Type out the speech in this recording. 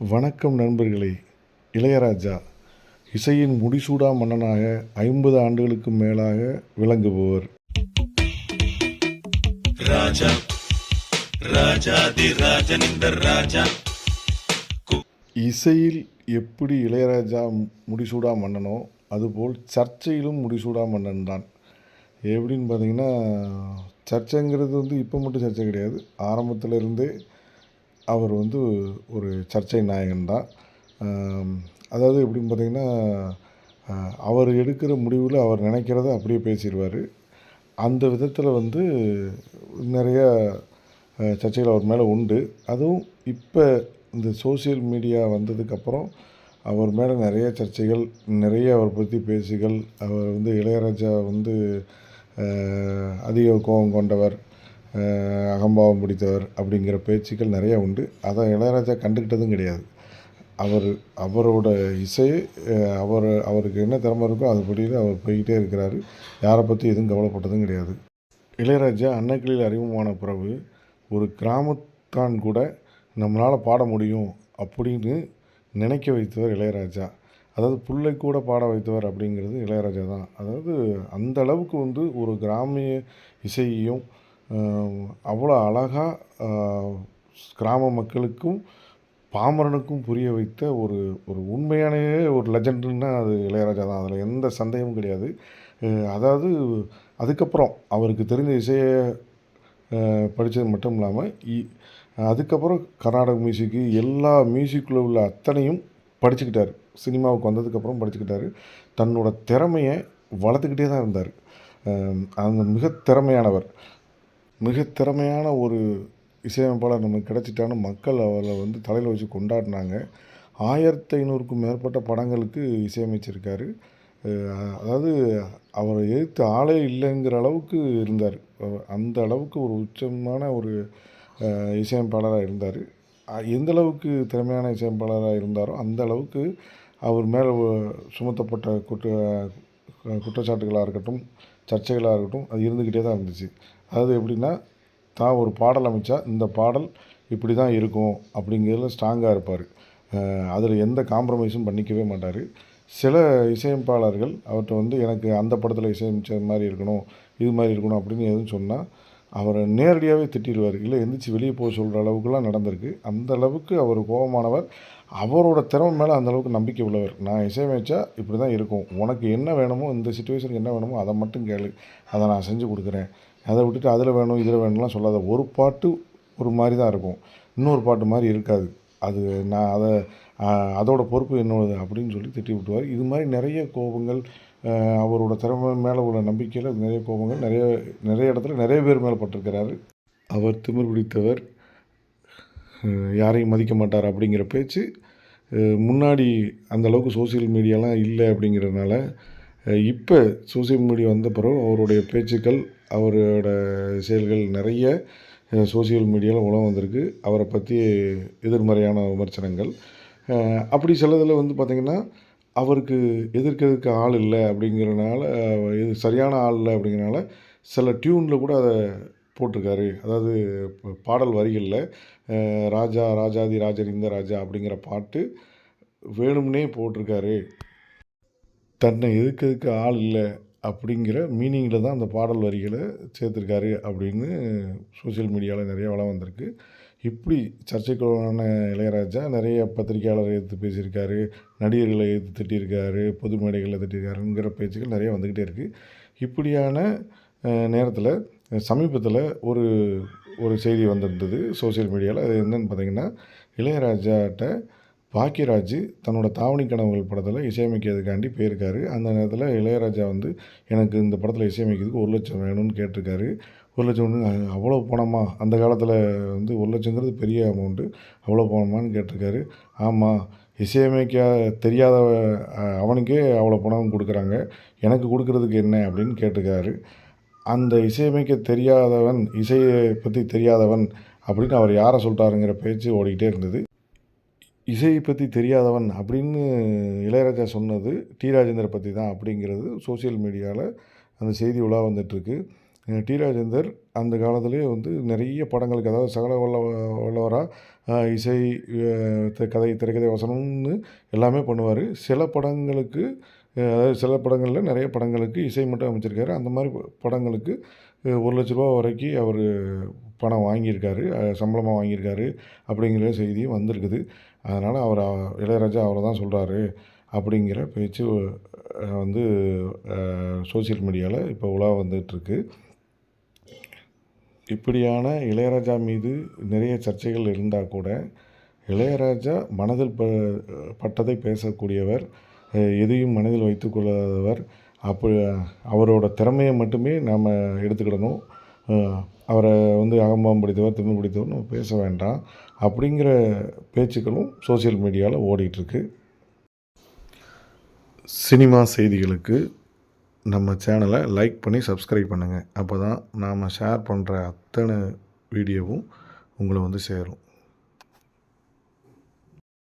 வணக்கம் நண்பர்களே. இளையராஜா இசையின் முடிசூடா மன்னனாக ஐம்பது ஆண்டுகளுக்கு மேலாக விளங்குபவர். ராஜா ராஜாதி ராஜனிந்த ராஜா. இசையில் எப்படி இளையராஜா முடிசூடா மன்னனோ அதுபோல் சர்ச்சையிலும் முடிசூடா மன்னன் தான் எப்படின்னு பார்த்தீங்கன்னா சர்ச்சைங்கிறது வந்து இப்போ மட்டும் சர்ச்சை கிடையாது. ஆரம்பத்துல இருந்தே அவர் வந்து ஒரு சர்ச்சை நாயகன் தான். அதாவது எப்படின்னு பார்த்தீங்கன்னா அவர் எடுக்கிற முடிவில் அவர் நினைக்கிறத அப்படியே பேசிடுவார். அந்த விதத்தில் வந்து நிறைய சர்ச்சைகள் அவர் மேலே உண்டு. அதுவும் இப்போ இந்த சோஷியல் மீடியா வந்ததுக்கப்புறம் அவர் மேலே நிறைய சர்ச்சைகள் நிறைய அவரை பற்றி பேசுகள் அவர் வந்து இளையராஜா வந்து அதிக கோபம் கொண்டவர் அகம்பாவம் பிடித்தவர் அப்படிங்கிற பேச்சுக்கள் நிறைய உண்டு. அதை இளையராஜா கண்டுக்கிட்டதும் கிடையாது. அவர் அவரோட இசை அவர் அவருக்கு என்ன திறமை இருக்கோ அதுபடியில் அவர் போய்கிட்டே இருக்கிறாரு. யாரை பற்றி எதுவும் கவலைப்பட்டதும் கிடையாது. இளையராஜா அன்னக்கிளியில் அறிமுகமான பிறகு ஒரு கிராமத்தான் கூட நம்மளால் பாட முடியும் அப்படின்னு நினைக்க வைத்தவர் இளையராஜா. அதாவது புள்ளை கூட பாட வைத்தவர் அப்படிங்கிறது இளையராஜா தான். அதாவது அந்த அளவுக்கு வந்து ஒரு கிராமிய இசையையும் அவ்வளோ அழகாக கிராம மக்களுக்கும் பாமரனுக்கும் புரிய வைத்த ஒரு ஒரு உண்மையானவே ஒரு லெஜண்டுன்னா அது இளையராஜா தான். அதில் எந்த சந்தேகமும் கிடையாது. அதாவது அதுக்கப்புறம் அவருக்கு தெரிஞ்ச இசையை படித்தது மட்டும் இல்லாமல் இ- அதுக்கப்புறம் கர்நாடக மியூசிக்கு எல்லா மியூசிக்கில் உள்ள அத்தனையும் படிச்சுக்கிட்டார். சினிமாவுக்கு வந்ததுக்கப்புறம் படிச்சுக்கிட்டார். தன்னோட திறமையை வளர்த்துக்கிட்டே தான் இருந்தார். அந்த மிக திறமையானவர். மிக திறமையான ஒரு இசையமைப்பாளர் நமக்கு கிடச்சிட்டான்னு மக்கள் அவரை வந்து தலையில் வச்சு கொண்டாடினாங்க. ஆயிரத்தி ஐநூறுக்கும் மேற்பட்ட படங்களுக்கு இசையமைச்சிருக்காரு. அதாவது அவரை எதிர்த்து ஆளே இல்லைங்கிற அளவுக்கு இருந்தார். அந்த அளவுக்கு ஒரு உச்சமான ஒரு இசையமைப்பாளராக இருந்தார். எந்த அளவுக்கு திறமையான இசையமைப்பாளராக இருந்தாரோ அந்த அளவுக்கு அவர் மேலே சுமத்தப்பட்ட குற்ற குற்றச்சாட்டுகளாக இருக்கட்டும் சர்ச்சைகளாக இருக்கட்டும் அது இருந்துக்கிட்டே தான் இருந்துச்சு. அதாவது எப்படின்னா தான் ஒரு பாடல் அமைச்சா இந்த பாடல் இப்படி தான் இருக்கும் அப்படிங்கிறதுல ஸ்ட்ராங்காக இருப்பார். அதில் எந்த காம்ப்ரமைஸும் பண்ணிக்கவே மாட்டார். சில இசையமைப்பாளர்கள் அவர்கிட்ட வந்து எனக்கு அந்த படத்தில் இசையமைச்ச மாதிரி இருக்கணும் இது மாதிரி இருக்கணும் அப்படின்னு எதுவும் சொன்னால் அவரை நேரடியாகவே திட்டிடுவார். இல்லை எந்திரிச்சு வெளியே போக சொல்கிற அளவுக்குலாம் நடந்திருக்கு. அந்த அளவுக்கு அவர் கோபமானவர். அவரோட திறமை மேலே அந்தளவுக்கு நம்பிக்கை உள்ளவர். நான் இசையமைச்சா இப்படி தான் இருக்கும். உனக்கு என்ன வேணுமோ இந்த சுச்சுவேஷனுக்கு என்ன வேணுமோ அதை மட்டும் கேளு. அதை நான் செஞ்சு கொடுக்குறேன். அதை விட்டுட்டு அதில் வேணும் இதில் வேணும்லாம் சொல்லாத. ஒரு பாட்டு ஒரு மாதிரி தான் இருக்கும். இன்னொரு பாட்டு மாதிரி இருக்காது. அது நான் அதை அதோட பொறுப்பு என்னோடது அப்படின்னு சொல்லி திட்டி விட்டுவார் இது மாதிரி நிறைய கோபங்கள் அவரோட திறமை மேலே உள்ள நம்பிக்கையில் நிறைய கோபங்கள் நிறைய நிறைய இடத்துல நிறைய பேர் மேலே பட்டிருக்கிறாரு. அவர் திமிர் பிடித்தவர் யாரையும் மதிக்க மாட்டார் அப்படிங்கிற பேச்சு முன்னாடி அந்த அளவுக்கு சோஷியல் மீடியாலாம் இல்லை அப்படிங்கிறதுனால இப்போ சோஷியல் மீடியா வந்த பிறகு அவருடைய பேச்சுக்கள் அவரோட செயல்கள் நிறைய சோஷியல் மீடியாவில் உலகம் வந்திருக்கு. அவரை பற்றி எதிர்மறையான விமர்சனங்கள். அப்படி சிலதில் வந்து பார்த்திங்கன்னா அவருக்கு எதிர்க்கிறதுக்கு ஆள் இல்லை அப்படிங்கிறனால இது சரியான ஆள் இல்லை அப்படிங்கிறனால சில டியூனில் கூட அதை போட்டிருக்காரு. அதாவது பாடல் வரிகளில் ராஜா ராஜாதி ராஜன் இந்த ராஜா அப்படிங்கிற பாட்டு வேணும்னே போட்டிருக்காரு. தன்னை எதிர்க்கிறதுக்கு ஆள் இல்லை அப்படிங்கிற மீனிங்கில் தான் அந்த பாடல் வரிகளை சேர்த்துருக்காரு அப்படின்னு சோஷியல் மீடியாவில் நிறைய வளம் வந்திருக்கு. இப்படி சர்ச்சைக்குள்ளான இளையராஜா நிறைய பத்திரிகையாளரை எதிர்த்து பேசியிருக்காரு நடிகர்களை எதிர்த்து திட்டியிருக்காரு பொது மேடைகளை திட்டியிருக்காருங்கிற பேச்சுக்கள் நிறைய வந்துக்கிட்டே இருக்குது இப்படியான நேரத்தில் சமீபத்தில் ஒரு ஒரு செய்தி வந்திருந்தது சோஷியல் மீடியாவில் அது என்னென்னு பார்த்தீங்கன்னா இளையராஜாட்ட பாக்கியராஜ் தன்னோட தாவணி கனவுகள் படத்தில் இசையமைக்கிறதுக்காண்டி போயிருக்காரு. அந்த நேரத்தில் இளையராஜா வந்து எனக்கு இந்த படத்தில் இசையமைக்கிறதுக்கு ஒரு லட்சம் வேணும்னு கேட்டிருக்காரு. ஒரு லட்சம் ஒன்று அவ்வளோ பணமா அந்த காலத்தில் வந்து ஒரு லட்சங்கிறது பெரிய அமௌண்ட்டு அவ்வளோ பணமான்னு கேட்டிருக்காரு. ஆமாம் இசையமைக்க தெரியாத அவனுக்கே அவ்வளோ பணம் கொடுக்குறாங்க. எனக்கு கொடுக்கறதுக்கு என்ன? அப்படின்னு கேட்டிருக்காரு. அந்த இசையமைக்க தெரியாதவன் இசையை பற்றி தெரியாதவன் அப்படின்னு அவர் யாரை சொல்லிட்டாருங்கிற பேச்சு ஓடிக்கிட்டே இருந்தது. இசையை பற்றி தெரியாதவன் அப்படின்னு இளையராஜா சொன்னது டி. ராஜேந்திர பற்றி தான் அப்படிங்கிறது சோஷியல் மீடியாவில் அந்த செய்தி உலா வந்துட்டுருக்கு டி ராஜேந்தர் அந்த காலத்துலேயே வந்து நிறைய படங்களுக்கு அதாவது சகல வல்ல வல்லவராக இசை கதை திரைக்கதை வசனம்னு எல்லாமே பண்ணுவார். சில படங்களுக்கு அதாவது சில படங்களில் நிறைய படங்களுக்கு இசை மட்டும் அமைச்சிருக்காரு. அந்த மாதிரி படங்களுக்கு ஒரு லட்ச ரூபா வரைக்கும் அவர் பணம் வாங்கியிருக்காரு. சம்பளமாக வாங்கியிருக்காரு அப்படிங்கிற செய்தியும் வந்திருக்குது. அதனால் அவர் இளையராஜா அவரை தான் சொல்கிறாரு அப்படிங்கிற பேச்சு வந்து சோஷியல் மீடியாவில் இப்போ உலா வந்துகிட்ருக்கு இப்படியான இளையராஜா மீது நிறைய சர்ச்சைகள் இருந்தால் கூட இளையராஜா மனதில் ப பட்டதை பேசக்கூடியவர் எதையும் மனதில் வைத்துக்கொள்ளாதவர் அப்போ அவரோட திறமையை மட்டுமே நாம் எடுத்துக்கிடணும். அவரை வந்து அகம்பாவம் பிடித்தவர் திமிர் பிடித்தவர் பேச வேண்டாம். அப்படிங்கிற பேச்சுக்களும் சோஷியல் மீடியாவில் ஓடிட்டுருக்கு சினிமா செய்திகளுக்கு நம்ம சேனலை லைக் பண்ணி சப்ஸ்கிரைப் பண்ணுங்கள் அப்போ தான் நாம் ஷேர் பண்ணுற அத்தனை வீடியோவும் உங்களை வந்து சேரும்.